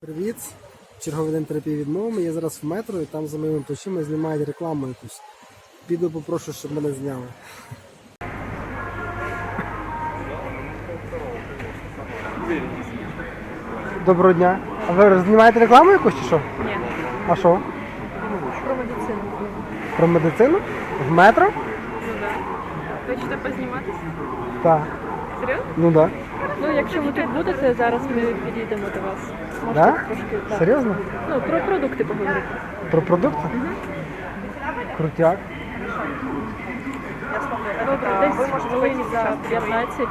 Привіт! Черговий день терапії відмовами. Я зараз в метро і там за моїми плечима знімають рекламу якусь. Піду попрошу, щоб мене зняли. Доброго дня. А ви знімаєте рекламу якусь чи що? Ні, А що? про медицину. Про медицину? В метро? Ну да. Хочете позніматися? Так. Серйозно? Ну так. Ну, якщо ви тут будете, зараз ми підійдемо до вас. Можете Да? трошки так. Серйозно? Ну, про продукти поговорити. Про продукти? Крутяк. Добре, десь хвилин за 15.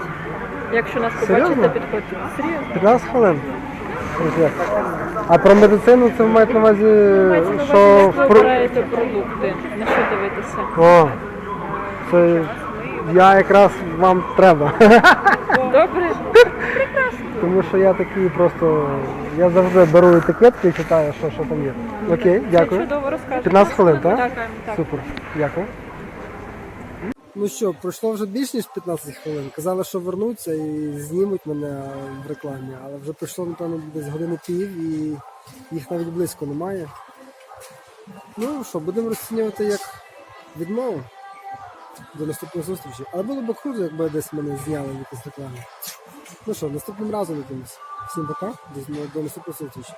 Якщо нас Серйозно? побачите, підходьте. Серйозно? 15 хвилин. Крутяк. А про медицину це ви маєте на увазі, Мається на що як ви в про- обираєте продукти, на що дивитися. О, це я якраз вам треба. Добре? Прекрасно. Тому що я такий просто. Я завжди беру етикетки і читаю, що, що там є. Окей, дякую. чудово розкажете. 15 хвилин, так? Так, так. Супер, дякую. Ну що, пройшло вже більш ніж 15 хвилин. Казали, що вернуться і знімуть мене в рекламі, але вже пройшло, напевно, десь години пів і їх навіть близько немає. Ну що, будемо розцінювати як відмову до наступної зустрічі. Але було б круто, якби десь мене зняли якісь реклами. Ну що, наступним разом якимось. Всім пока, до, наступної зустрічі.